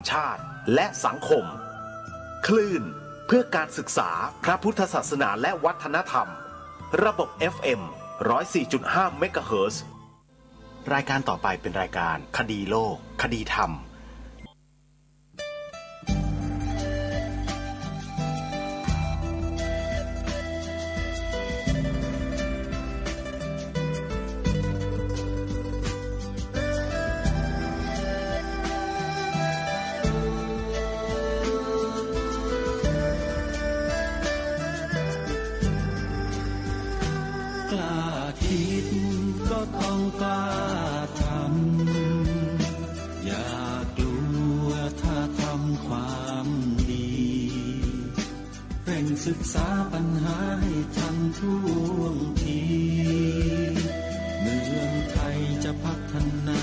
ชาติและสังคม คลื่นเพื่อการศึกษาพระพุทธศาสนาและวัฒนธรรม ระบบ FM 104.5เมกะเฮิร์รายการต่อไปเป็นรายการ คดีโลก คดีธรรม กล้าคิดก็ต้องกล้าทำ อย่ากลัวถ้าทำความดี เร่งศึกษาปัญหาให้ทันท่วงที เมืองไทยจะพัฒนา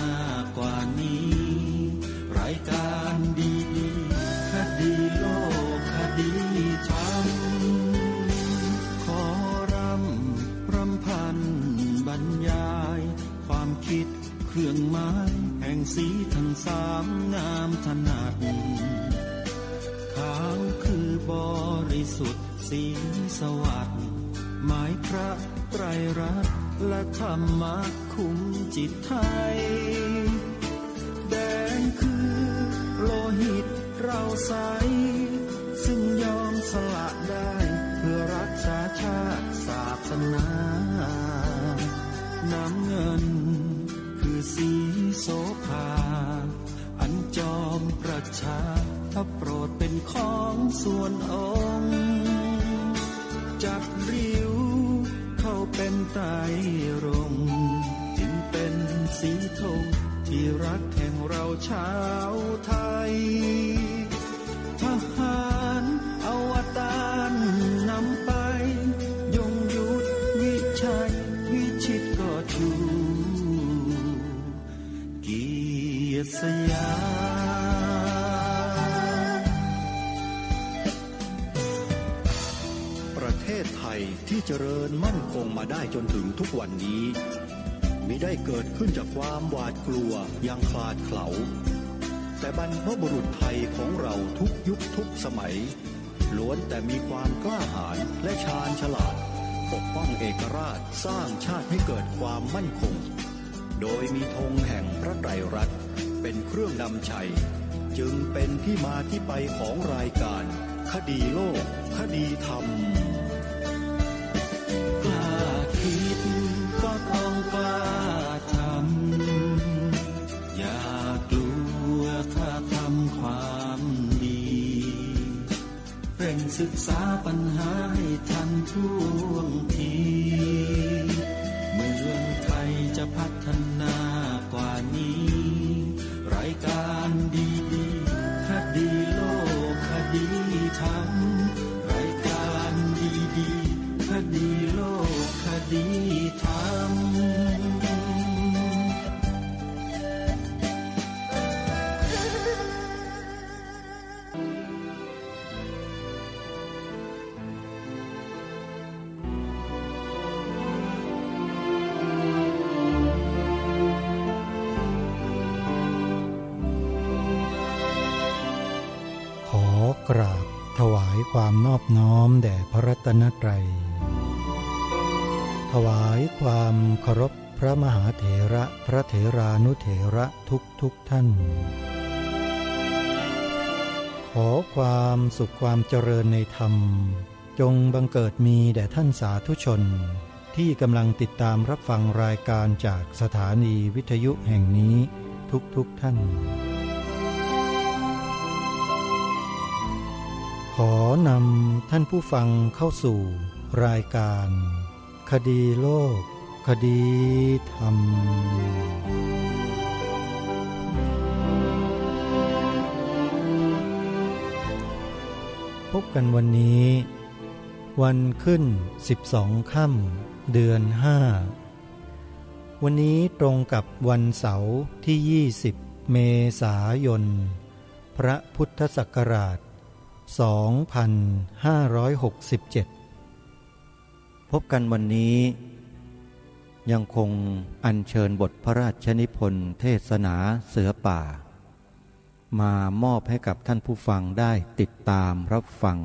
เครื่องไม้แห่งสีทั้งสามงามถนัดขาวคือบริสุทธิ์สีสวัสดิ์หมายพระไตรรัตน์และธรรมะคุ้มจิตไทย แดงคือโลหิตเราใส ซึ่งยอมสละได้เพื่อรักษาชาติศาสนา น้ำเงิน สีโสภา อันจอมประชาถ้าโปรดเป็นของส่วนองค์จับริ้วเข้าเป็นไตรรงจึงเป็นสีธงที่รักแห่งเราชาวไทยทหาร เจริญมั่นคงมาได้จนถึงทุกวันนี้มิได้เกิดขึ้นจากความหวาดกลัวยังคลาดเขลาแต่บรรพบุรุษไทยของเราทุกยุคทุกสมัย ล้วนแต่มีความกล้าหาญและชาญฉลาด ปกป้องเอกราชสร้างชาติให้เกิดความมั่นคง โดยมีธงแห่งพระไตรรัตน์เป็นเครื่องนำชัย จึงเป็นที่มาที่ไปของรายการ คดีโลก คดีธรรม ศึกษาปัญหาให้ทันท่วงที เมืองไทยจะพัฒนา ความนอบน้อมแด่พระรัตนตรัย ถวายความเคารพพระมหาเถระพระเถรานุเถระทุกทุกท่าน ขอความสุขความเจริญในธรรม จงบังเกิดมีแด่ท่านสาธุชน ที่กำลังติดตามรับฟังรายการจากสถานีวิทยุแห่งนี้ทุกๆทท่าน ขอนำท่านผู้ฟังเข้าสู่ รายการ คดีโลก คดีธรรม พบกันวันนี้ วันขึ้น 12 ค่ำเดือน 5 วันนี้ตรงกับวันเสาร์ที่ 20 เมษายน พระพุทธศักราช 2567 พบกันวันนี้ ยังคงอัญเชิญบทพระราชนิพนธ์เทศนาเสือป่า มามอบให้กับท่านผู้ฟังได้ติดตามรับฟัง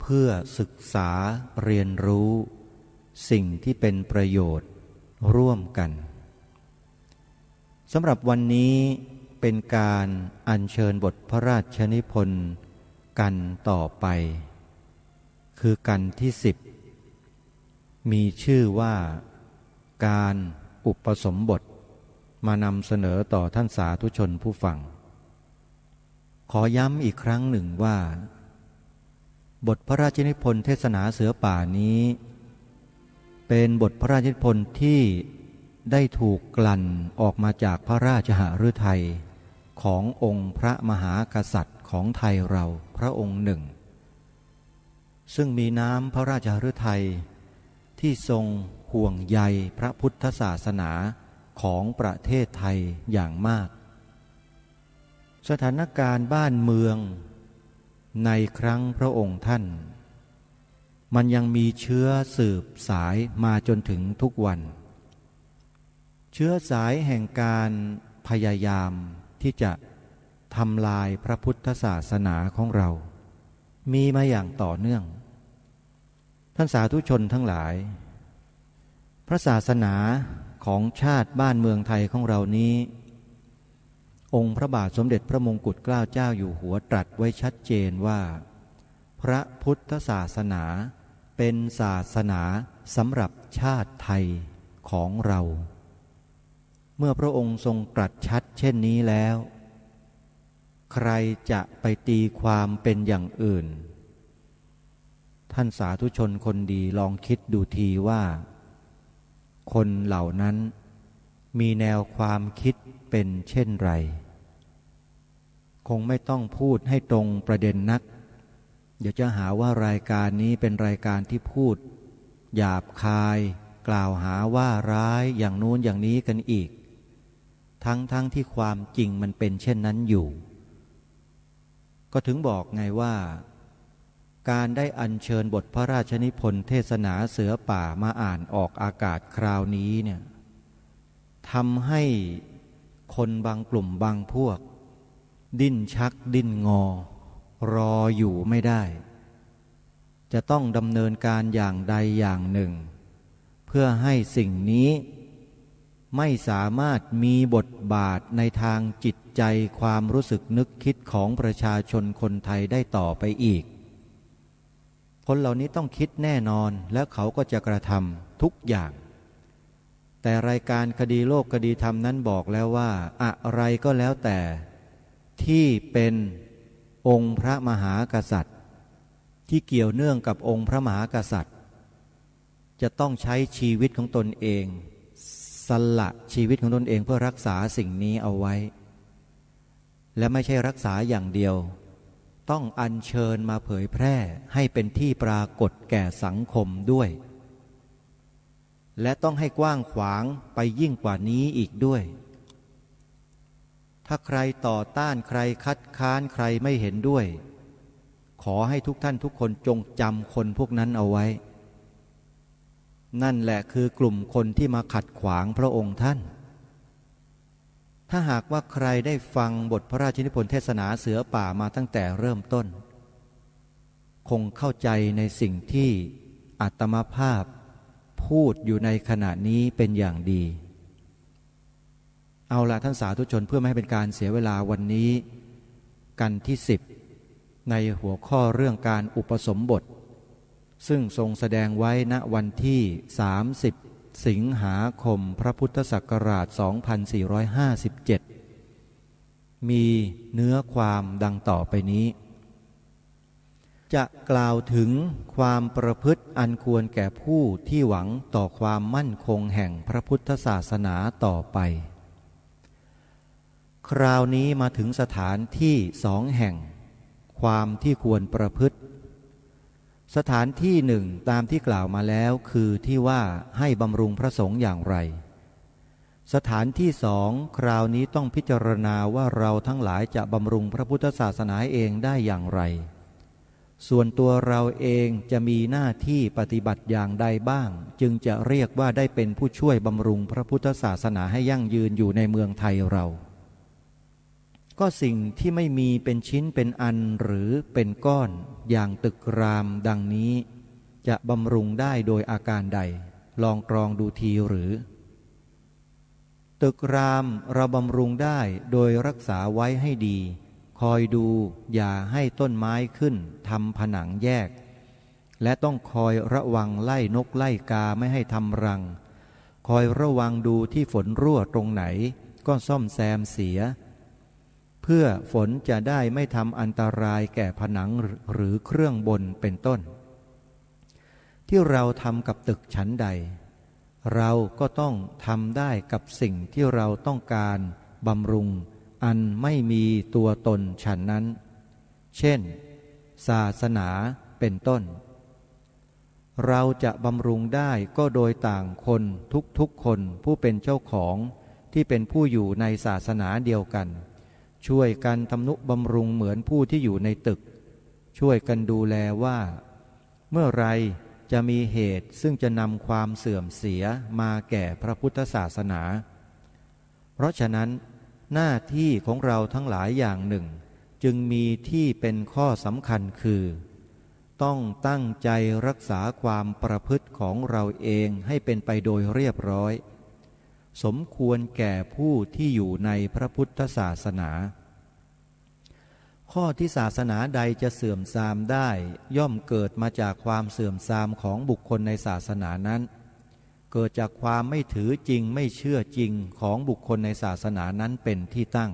เพื่อศึกษาเรียนรู้ สิ่งที่เป็นประโยชน์ร่วมกันสำหรับวันนี้เป็นการอัญเชิญบทพระราชนิพนธ์ กันต่อไป คือกันที่สิบมีชื่อว่าการอุปสมบท มานำเสนอต่อท่านสาธุชนผู้ฟัง ขอย้ำอีกครั้งหนึ่งว่า บทพระราชนิพนธ์เทศนาเสือป่านี้ เป็นบทพระราชนิพนธ์ที่ได้ถูกกลั่นออกมาจากพระราชหฤทัยขององค์พระมหากษัตริย์ของไทยเรา พระองค์หนึ่ง ซึ่งมีน้ำพระราชหฤทัยที่ทรงห่วงใยพระพุทธศาสนาของประเทศไทยอย่างมาก สถานการณ์บ้านเมือง ในครั้งพระองค์ท่าน มันยังมีเชื้อสืบสายมาจนถึงทุกวัน เชื้อสายแห่งการพยายามที่จะ ทำลายพระพุทธศาสนาของเรา มีมาอย่างต่อเนื่อง ท่านสาธุชนทั้งหลาย พระศาสนาของชาติบ้านเมืองไทยของเรานี้ องค์พระบาทสมเด็จพระมงกุฎเกล้าเจ้าอยู่หัวตรัสไว้ชัดเจนว่า พระพุทธศาสนาเป็นศาสนาสำหรับชาติไทยของเรา เมื่อพระองค์ทรงตรัสชัดเช่นนี้แล้ว ใครจะไปตีความเป็นอย่างอื่น ท่านสาธุชนคนดีลองคิดดูทีว่า คนเหล่านั้นมีแนวความคิดเป็นเช่นไร คงไม่ต้องพูดให้ตรงประเด็นนัก เดี๋ยวจะหาว่ารายการนี้เป็นรายการที่พูด หยาบคาย กล่าวหาว่าร้ายอย่างนู้นอย่างนี้กันอีก ทั้งทั้งที่ความจริงมันเป็นเช่นนั้นอยู่ ก็ถึงบอกไงว่า การได้อัญเชิญบทพระราชนิพนธ์เทศนาเสือป่ามาอ่านออกอากาศคราวนี้เนี่ยทำให้คนบางกลุ่มบางพวก ดิ้นชักดิ้นงอ รออยู่ไม่ได้ จะต้องดำเนินการอย่างใดอย่างหนึ่ง เพื่อให้สิ่งนี้ ไม่สามารถมีบทบาทในทางจิตใจความรู้สึกนึกคิดของประชาชนคนไทยได้ต่อไปอีก คนเหล่านี้ต้องคิดแน่นอนแล้วเขาก็จะกระทำทุกอย่าง แต่รายการคดีโลกคดีธรรมนั้นบอกแล้วว่า อะไรก็แล้วแต่ ที่เป็นองค์พระมหากษัตริย์ ที่เกี่ยวเนื่องกับองค์พระมหากษัตริย์ จะต้องใช้ชีวิตของตนเอง สละชีวิตของตนเองเพื่อรักษาสิ่งนี้เอาไว้ และไม่ใช่รักษาอย่างเดียว ต้องอัญเชิญมาเผยแพร่ให้เป็นที่ปรากฏแก่สังคมด้วย และต้องให้กว้างขวางไปยิ่งกว่านี้อีกด้วย ถ้าใครต่อต้านใครคัดค้านใครไม่เห็นด้วย ขอให้ทุกท่านทุกคนจงจำคนพวกนั้นเอาไว้ นั่นแหละคือกลุ่มคนที่มาขัดขวางพระองค์ท่าน ถ้าหากว่าใครได้ฟังบทพระราชนิพนธ์เทศนาเสือป่ามาตั้งแต่เริ่มต้น คงเข้าใจในสิ่งที่อัตมาภาพพูดอยู่ในขณะนี้เป็นอย่างดี เอาละท่านสาธุชนเพื่อไม่ให้เป็นการเสียเวลาวันนี้ กันที่สิบในหัวข้อเรื่องการอุปสมบท ซึ่งทรงแสดงไว้ณวันที่ 30 สิงหาคมพระพุทธศักราช 2457 มีเนื้อความดังต่อไปนี้ จะกล่าวถึงความประพฤติอันควรแก่ผู้ที่หวังต่อความมั่นคงแห่งพระพุทธศาสนาต่อไป คราวนี้มาถึงสถานที่สองแห่ง ความที่ควรประพฤติ สถานที่หนึ่งตามที่กล่าวมาแล้วคือที่ว่าให้บำรุงพระสงฆ์อย่างไร สถานที่สองคราวนี้ต้องพิจารณาว่าเราทั้งหลายจะบำรุงพระพุทธศาสนาเองได้อย่างไร ส่วนตัวเราเองจะมีหน้าที่ปฏิบัติอย่างใดบ้าง จึงจะเรียกว่าได้เป็นผู้ช่วยบำรุงพระพุทธศาสนาให้ยั่งยืนอยู่ในเมืองไทยเรา ก็สิ่งที่ไม่มีเป็นชิ้นเป็นอันหรือเป็นก้อนอย่างตึกรามดังนี้ จะบำรุงได้โดยอาการใด ลองตรองดูทีหรือ ตึกรามเราบำรุงได้โดยรักษาไว้ให้ดี คอยดูอย่าให้ต้นไม้ขึ้นทำผนังแยก และต้องคอยระวังไล่นกไล่กาไม่ให้ทำรัง คอยระวังดูที่ฝนรั่วตรงไหน ก็ซ่อมแซมเสีย เพื่อฝนจะได้ไม่ทำอันตรายแก่ผนังหรือเครื่องบนเป็นต้น ที่เราทำกับตึกชั้นใด เราก็ต้องทำได้กับสิ่งที่เราต้องการบำรุง อันไม่มีตัวตนฉันนั้น เช่น ศาสนาเป็นต้น เราจะบำรุงได้ก็โดยต่างคนทุกๆคนผู้เป็นเจ้าของที่เป็นผู้อยู่ในศาสนาเดียวกัน ช่วยกันทำนุบำรุงเหมือนผู้ที่อยู่ในตึก ช่วยกันดูแลว่า เมื่อไรจะมีเหตุซึ่งจะนำความเสื่อมเสียมาแก่พระพุทธศาสนา เพราะฉะนั้น หน้าที่ของเราทั้งหลายอย่างหนึ่ง จึงมีที่เป็นข้อสำคัญคือ ต้องตั้งใจรักษาความประพฤติของเราเองให้เป็นไปโดยเรียบร้อย สมควรแก่ผู้ที่อยู่ในพระพุทธศาสนา ข้อที่ศาสนาใดจะเสื่อมทรามได้ ย่อมเกิดมาจากความเสื่อมทรามของบุคคลในศาสนานั้น เกิดจากความไม่ถือจริงไม่เชื่อจริงของบุคคลในศาสนานั้นเป็นที่ตั้ง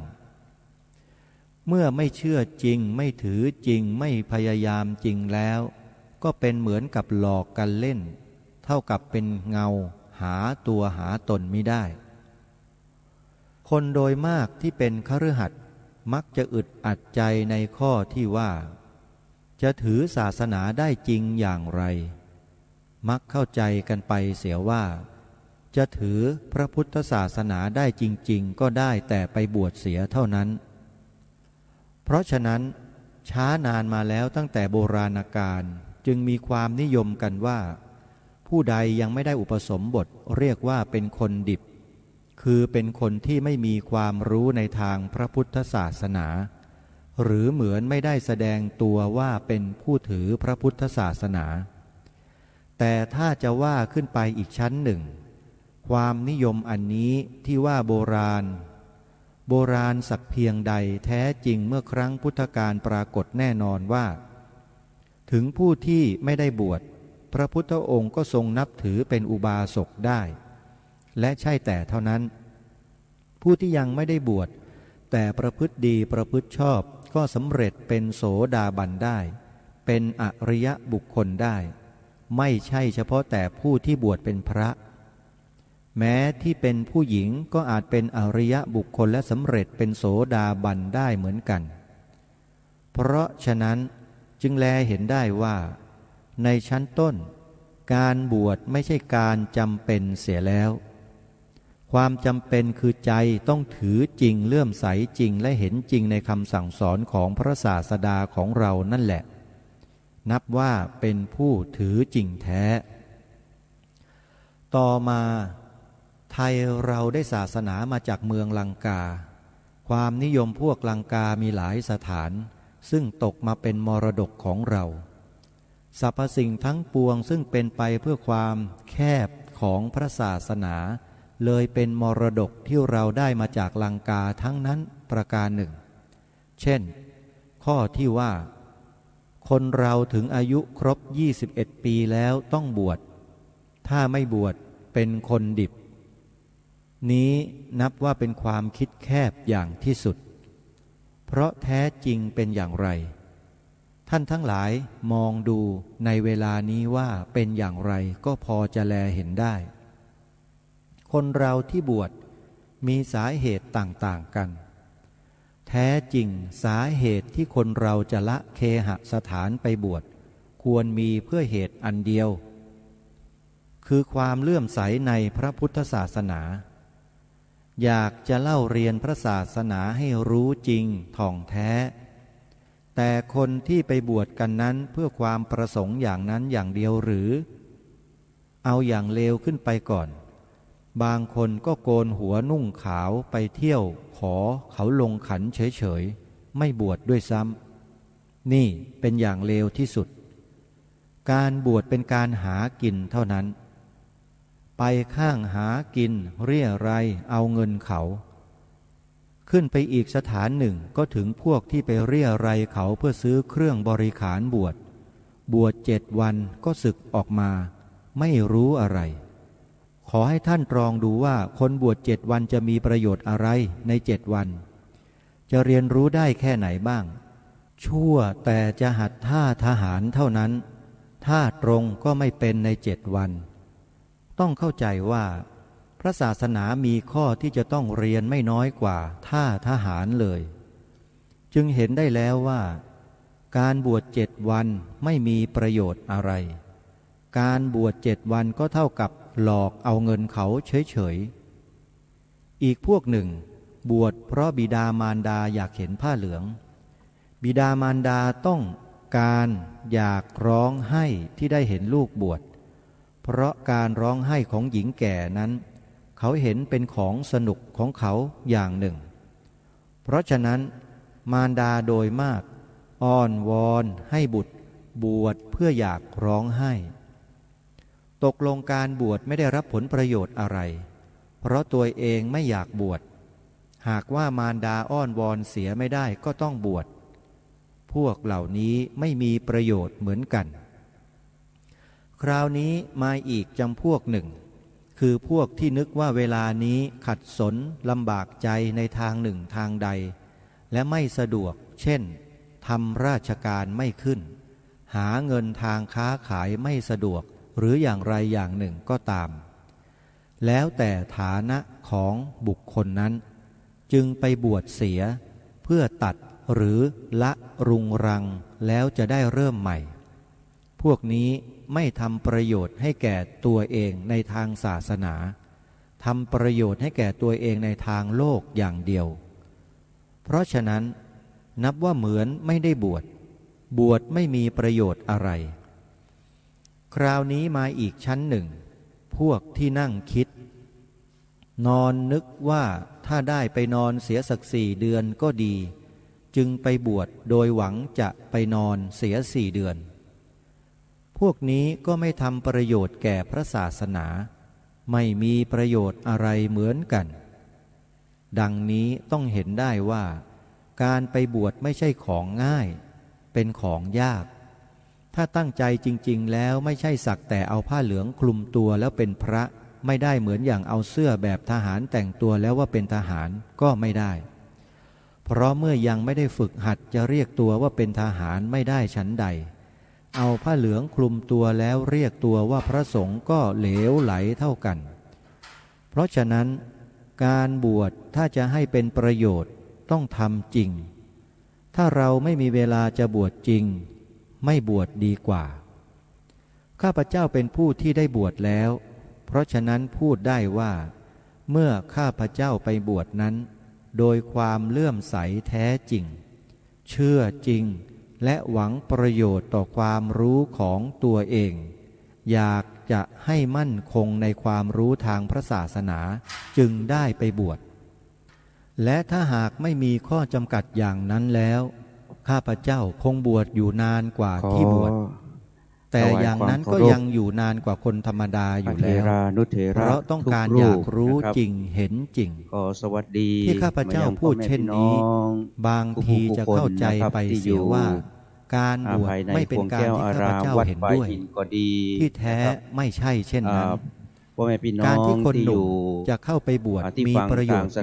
เมื่อไม่เชื่อจริงไม่ถือจริงไม่พยายามจริงแล้ว ก็เป็นเหมือนกับหลอกกันเล่น เท่ากับเป็นเงา หาตัวหาตนไม่ได้ คนโดยมากที่เป็นคฤหัสถ์มักจะอึดอัดใจในข้อที่ว่า จะถือศาสนาได้จริงอย่างไร มักเข้าใจกันไปเสียว่า จะถือพระพุทธศาสนาได้จริง ๆ ก็ได้แต่ไปบวชเสียเท่านั้น เพราะฉะนั้น ช้านานมาแล้วตั้งแต่โบราณกาลจึงมีความนิยมกันว่า ผู้ใดยังไม่ได้อุปสมบทเรียกว่าเป็นคนดิบ คือเป็นคนที่ไม่มีความรู้ในทางพระพุทธศาสนา หรือเหมือนไม่ได้แสดงตัวว่าเป็นผู้ถือพระพุทธศาสนา แต่ถ้าจะว่าขึ้นไปอีกชั้นหนึ่ง ความนิยมอันนี้ที่ว่าโบราณ โบราณสักเพียงใดแท้จริงเมื่อครั้งพุทธกาลปรากฏแน่นอนว่า ถึงผู้ที่ไม่ได้บวช พระพุทธองค์ก็ทรงนับถือเป็นอุบาสกได้ และใช่แต่เท่านั้น ผู้ที่ยังไม่ได้บวช แต่ประพฤติดีประพฤติชอบก็สำเร็จเป็นโสดาบันได้ เป็นอริยบุคคลได้ ไม่ใช่เฉพาะแต่ผู้ที่บวชเป็นพระ แม้ที่เป็นผู้หญิงก็อาจเป็นอริยบุคคลและสำเร็จเป็นโสดาบันได้เหมือนกัน เพราะฉะนั้นจึงแลเห็นได้ว่า ในชั้นต้น การบวชไม่ใช่การจำเป็นเสียแล้ว ความจำเป็นคือใจต้องถือจริงเลื่อมใสจริงและเห็นจริงในคำสั่งสอนของพระศาสดาของเรานั่นแหละ นับว่าเป็นผู้ถือจริงแท้ ต่อมาไทยเราได้ศาสนามาจากเมืองลังกา ความนิยมพวกลังกามีหลายสถาน ซึ่งตกมาเป็นมรดกของเรา สรรพสิ่งทั้งปวงซึ่งเป็นไปเพื่อความแคบของพระศาสนา เลยเป็นมรดกที่เราได้มาจากลังกาทั้งนั้นประการหนึ่ง เช่น ข้อที่ว่า คนเราถึงอายุครบ 21 ปีแล้วต้องบวช ถ้าไม่บวชเป็นคนดิบ นี้นับว่าเป็นความคิดแคบอย่างที่สุด เพราะแท้จริงเป็นอย่างไร ท่านทั้งหลายมองดูในเวลานี้ว่าเป็นอย่างไรก็พอจะแลเห็นได้ คนเราที่บวชมีสาเหตุต่างๆกัน แท้จริงสาเหตุที่คนเราจะละเคหสถานไปบวช ควรมีเพื่อเหตุอันเดียว คือความเลื่อมใสในพระพุทธศาสนา อยากจะเล่าเรียนพระศาสนาให้รู้จริงท่องแท้ แต่คนที่ไปบวชกันนั้นเพื่อความประสงค์อย่างนั้นอย่างเดียวหรือ เอาอย่างเลวขึ้นไปก่อน บางคนก็โกนหัวนุ่งขาวไปเที่ยว ขอเขาลงขันเฉยๆ ไม่บวชดด้วยซ้ำนี่เป็นอย่างเลวที่สุด การบวชเป็นการหากินเท่านั้น ไปข้างหากินเรียไรยเอาเงินเขา ขึ้นไปอีกสถานหนึ่งก็ถึงพวกที่ไปเรียไรยเขาเพื่อซื้อเครื่องบริขารบวช บวชเจ็ดวันก็ศึกออกมา ไม่รู้อะไร ขอให้ท่านตรองดูว่าคนบวชเจ็ดวันจะมีประโยชน์อะไรในเจ็ดวัน จะเรียนรู้ได้แค่ไหนบ้าง ชั่วแต่จะหัดท่าทหารเท่านั้น ท่าตรงก็ไม่เป็นในเจ็ดวัน ต้องเข้าใจว่า พระศาสนามีข้อที่จะต้องเรียนไม่น้อยกว่าท่าทหารเลย จึงเห็นได้แล้วว่า การบวชเจ็ดวันไม่มีประโยชน์อะไร การบวชเจ็ดวันก็เท่ากับหลอกเอาเงินเขาเฉยๆ อีกพวกหนึ่ง บวชเพราะบิดามารดาอยากเห็นผ้าเหลือง บิดามารดาต้องการอยากร้องไห้ที่ได้เห็นลูกบวช เพราะการร้องไห้ของหญิงแก่นั้น เขาเห็นเป็นของสนุกของเขาอย่างหนึ่ง เพราะฉะนั้น มารดาโดยมาก อ้อนวอนให้บุตร บวชเพื่ออยากร้องไห้ ตกลงการบวชไม่ได้รับผลประโยชน์อะไร เพราะตัวเองไม่อยากบวชหากว่ามารดาอ้อนวอนเสียไม่ได้ก็ต้องบวช พวกเหล่านี้ไม่มีประโยชน์เหมือนกัน คราวนี้มาอีกจำพวกหนึ่ง คือพวกที่นึกว่าเวลานี้ขัดสนลำบากใจในทางหนึ่งทางใด และไม่สะดวก เช่นทำราชการไม่ขึ้น หาเงินทางค้าขายไม่สะดวกหรืออย่างไรอย่างหนึ่งก็ตาม แล้วแต่ฐานะของบุคคลนั้น จึงไปบวชเสีย เพื่อตัดหรือละรุงรังแล้วจะได้เริ่มใหม่ พวกนี้ ไม่ทำประโยชน์ให้แก่ตัวเองในทางศาสนาทำประโยชน์ให้แก่ตัวเองในทางโลกอย่างเดียว เพราะฉะนั้น นับว่าเหมือนไม่ได้บวช บวชไม่มีประโยชน์อะไร คราวนี้มาอีกชั้นหนึ่ง พวกที่นั่งคิด นอนนึกว่าถ้าได้ไปนอนเสียสักสี่เดือนก็ดี จึงไปบวชโดยหวังจะไปนอนเสียสี่เดือน วกนี้ก็ไม่ทำประโยชน์แก่พระศาสนา ไม่มีประโยชน์อะไรเหมือนกัน ดังนี้ต้องเห็นได้ว่า การไปบวชไม่ใช่ของง่าย เป็นของยาก ถ้าตั้งใจจริง ๆ แล้วไม่ใช่สักแต่เอาผ้าเหลืองคลุมตัวแล้วเป็นพระไม่ได้เหมือนอย่างเอาเสื้อแบบทหารแต่งตัวแล้วว่าเป็นทหารก็ไม่ได้ เพราะเมื่อยังไม่ได้ฝึกหัดจะเรียกตัวว่าเป็นทหารไม่ได้ชั้นใด เอาผ้าเหลืองคลุมตัวแล้วเรียกตัวว่าพระสงฆ์ก็เหลวไหลเท่ากัน เพราะฉะนั้น การบวชถ้าจะให้เป็นประโยชน์ต้องทำจริง ถ้าเราไม่มีเวลาจะบวชจริง ไม่บวชดีกว่า ข้าพเจ้าเป็นผู้ที่ได้บวชแล้ว เพราะฉะนั้นพูดได้ว่า เมื่อข้าพเจ้าไปบวชนั้น โดยความเลื่อมใสแท้จริง เชื่อจริง และหวังประโยชน์ต่อความรู้ของตัวเอง อยากจะให้มั่นคงในความรู้ทางพระศาสนาจึงได้ไปบวช และถ้าหากไม่มีข้อจำกัดอย่างนั้นแล้ว ข้าพเจ้าคงบวชอยู่นานกว่าที่บวช แต่ถวายอย่างนั้นความก็เคารพยังอยู่นานกว่าคนธรรมดาอพระยู่เทแล้วรานุเถเพระราะต้องการทุอยากรู้นะคบจริงเห็นจริงก็สวัสดีที่ข้าพเจ้ามายังพูดพ่อแม่เช่นพี่นี้องบางทีจะเข้าใจไปเสียว่า การบวชภายในไม่เป็นพวงการแก้วที่อาข้าพรามเจ้าวัดเห็นฝ่ายด้วยหินก็ดีที่แท้นะครับไม่ใช่เช่นนั้นอ่าพ่อแม่พี่น้องการที่คนที่หอนุ่มยู่จะเข้าไปบวชอ่าที่มีฟังประโยชต่างน์ส